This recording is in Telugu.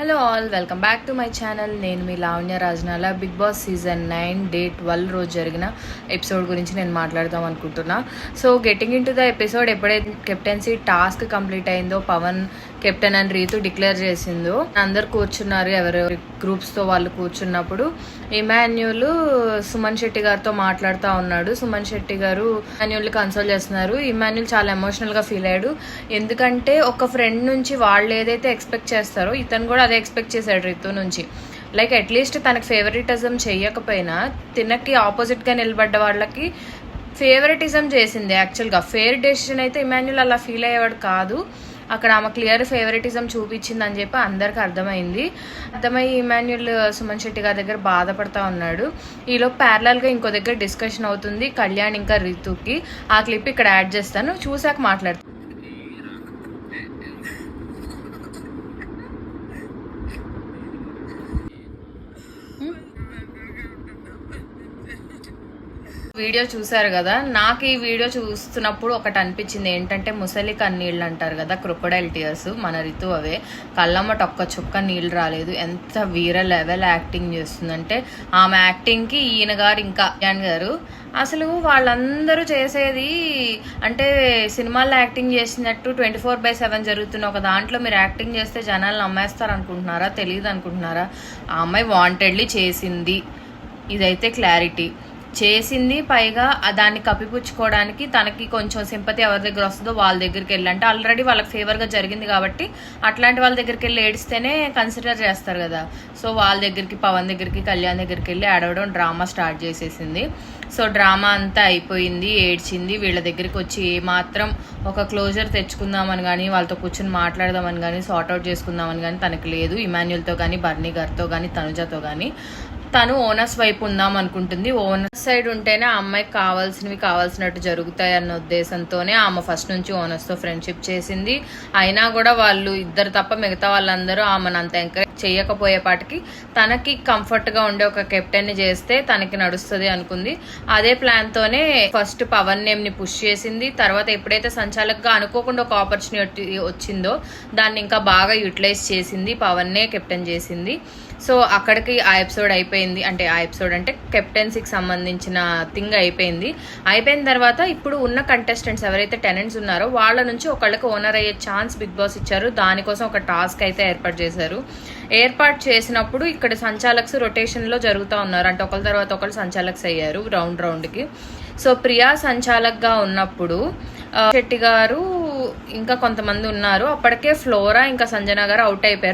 Hello all welcome back to my channel నేను మీ Lavanya Rajanala. Bigg Boss season nine day twelve రోజు జరిగిన ఎపిసోడ్ గురించి నేను మాట్లాడదాం అనుకుంటున్నా. So getting into the episode ఎప్పుడైతే కెప్టెన్సీ టాస్క్ కంప్లీట్ అయిందో పవన్ కెప్టెన్ అని రీతు డిక్లేర్ చేసిందో అందరు కూర్చున్నారు ఎవరు గ్రూప్స్తో వాళ్ళు కూర్చున్నప్పుడు. ఇమాన్యుల్ సుమన్ శెట్టి గారితో మాట్లాడుతూ ఉన్నాడు. సుమన్ శెట్టి గారు ఇమాన్యుల్ని కన్సోల్ చేస్తున్నారు. ఇమాన్యుల్ చాలా ఎమోషనల్గా ఫీల్ అయ్యాడు. ఎందుకంటే ఒక ఫ్రెండ్ నుంచి వాళ్ళు ఏదైతే ఎక్స్పెక్ట్ చేస్తారో ఇతను కూడా అది ఎక్స్పెక్ట్ చేశాడు రితు నుంచి. లైక్ అట్లీస్ట్ తనకి ఫేవరెటిజం చేయకపోయినా తినకి ఆపోజిట్గా నిలబడ్డ వాళ్ళకి ఫేవరెటిజం చేసింది యాక్చువల్గా ఫేర్ డెసిషన్ అయితే ఇమాన్యుల్ అలా ఫీల్ అయ్యేవాడు కాదు. అక్కడ ఆమె క్లియర్ ఫేవరెటిజం చూపించింది అని చెప్పి అందరికి అర్థమైంది. అర్థమయ్యి ఇమాన్యుల్ సుమన్ శెట్టి గారి దగ్గర బాధపడతా ఉన్నాడు. ఈలో ప్యారలల్గా ఇంకో దగ్గర డిస్కషన్ అవుతుంది కళ్యాణ్ ఇంకా రితుకి. ఆ క్లిప్ ఇక్కడ యాడ్ చేస్తాను. చూశాక మాట్లాడుతాను వీడియో చూశారు కదా నాకు ఈ వీడియో చూస్తున్నప్పుడు ఒకటి అనిపించింది. ఏంటంటే ముసలి కన్నీళ్ళు అంటారు కదా క్రొకడైల్ టీయర్స్ మన రితు అవే. కళ్ళమ్మట ఒక్క చుక్క నీళ్ళు రాలేదు. ఎంత వీర లెవెల్ యాక్టింగ్ చేస్తుందంటే ఆమె యాక్టింగ్కి ఈయన గారు ఇంకా కళ్యాణ్ గారు. అసలు వాళ్ళందరూ చేసేది అంటే సినిమాల్లో యాక్టింగ్ చేసినట్టు ట్వంటీ ఫోర్ బై సెవెన్ జరుగుతున్న ఒక దాంట్లో మీరు యాక్టింగ్ చేస్తే జనాలు నమ్మేస్తారు అనుకుంటున్నారా తెలియదు అనుకుంటున్నారా ఆ అమ్మాయి వాంటెడ్లీ చేసింది. ఇదైతే క్లారిటీ చేసింది పైగా దాన్ని కప్పిపుచ్చుకోవడానికి తనకి కొంచెం సింపతి ఎవరి దగ్గర వస్తుందో వాళ్ళ దగ్గరికి వెళ్ళి. అంటే ఆల్రెడీ వాళ్ళకి ఫేవర్గా జరిగింది కాబట్టి అట్లాంటి వాళ్ళ దగ్గరికి వెళ్ళి ఏడిస్తేనే కన్సిడర్ చేస్తారు కదా. సో వాళ్ళ దగ్గరికి పవన్ దగ్గరికి కళ్యాణ్ దగ్గరికి వెళ్ళి ఆడవడం డ్రామా స్టార్ట్ చేసేసింది. సో డ్రామా అంతా అయిపోయింది ఏడ్చింది. వీళ్ళ దగ్గరికి వచ్చి ఏమాత్రం ఒక క్లోజర్ తెచ్చుకుందామని కానీ వాళ్ళతో కూర్చొని మాట్లాడదామని కానీ సార్ట్అవుట్ చేసుకుందామని కానీ తనకి లేదు. ఇమాన్యుల్తో కానీ బర్నీ గారితో కానీ తనుజతో కానీ తను ఓనర్స్ వైపు ఉందాం అనుకుంటుంది. ఓనర్స్ సైడ్ ఉంటేనే ఆ అమ్మాయికి కావాల్సినవి కావాల్సినట్టు జరుగుతాయి అన్న ఉద్దేశంతోనే ఆమె ఫస్ట్ నుంచి ఓనర్స్తో ఫ్రెండ్షిప్ చేసింది. అయినా కూడా వాళ్ళు ఇద్దరు తప్ప మిగతా వాళ్ళందరూ ఆమెను అంత ఎంకరేజ్ చేయకపోయేపాటికి తనకి కంఫర్ట్గా ఉండే ఒక కెప్టెన్ని చేస్తే తనకి నడుస్తుంది అనుకుంది. అదే ప్లాన్తోనే ఫస్ట్ పవన్ నేమ్ని పుష్ చేసింది. తర్వాత ఎప్పుడైతే సంచాలకుగా అనుకోకుండా ఒక ఆపర్చునిటీ వచ్చిందో దాన్ని ఇంకా బాగా యూటిలైజ్ చేసింది. పవన్నే కెప్టెన్ చేసింది. సో అక్కడికి ఆ ఎపిసోడ్ అయిపోయింది అంటే ఆ ఎపిసోడ్ అంటే కెప్టెన్సీకి సంబంధించిన థింగ్ అయిపోయింది. అయిపోయిన తర్వాత ఇప్పుడు ఉన్న కంటెస్టెంట్స్ ఎవరైతే టెనెంట్స్ ఉన్నారో వాళ్ళ నుంచి ఒకళ్ళకి ఓనర్ అయ్యే ఛాన్స్ బిగ్ బాస్ ఇచ్చారు. దానికోసం ఒక టాస్క్ అయితే ఏర్పాటు చేశారు. ఏర్పాటు చేసినప్పుడు ఇక్కడ సంచాలక్స్ రొటేషన్లో జరుగుతూ ఉన్నారు. అంటే ఒకరి తర్వాత ఒకరు సంచాలక్స్ అయ్యారు రౌండ్ రౌండ్కి సో ప్రియా సంచాలక్గా ఉన్నప్పుడు శెట్టి గారు ఇంకా కొంతమంది ఉన్నారు. అప్పటికే ఫ్లోరా ఇంకా సంజన గారు అవుట్ అయిపోయారు.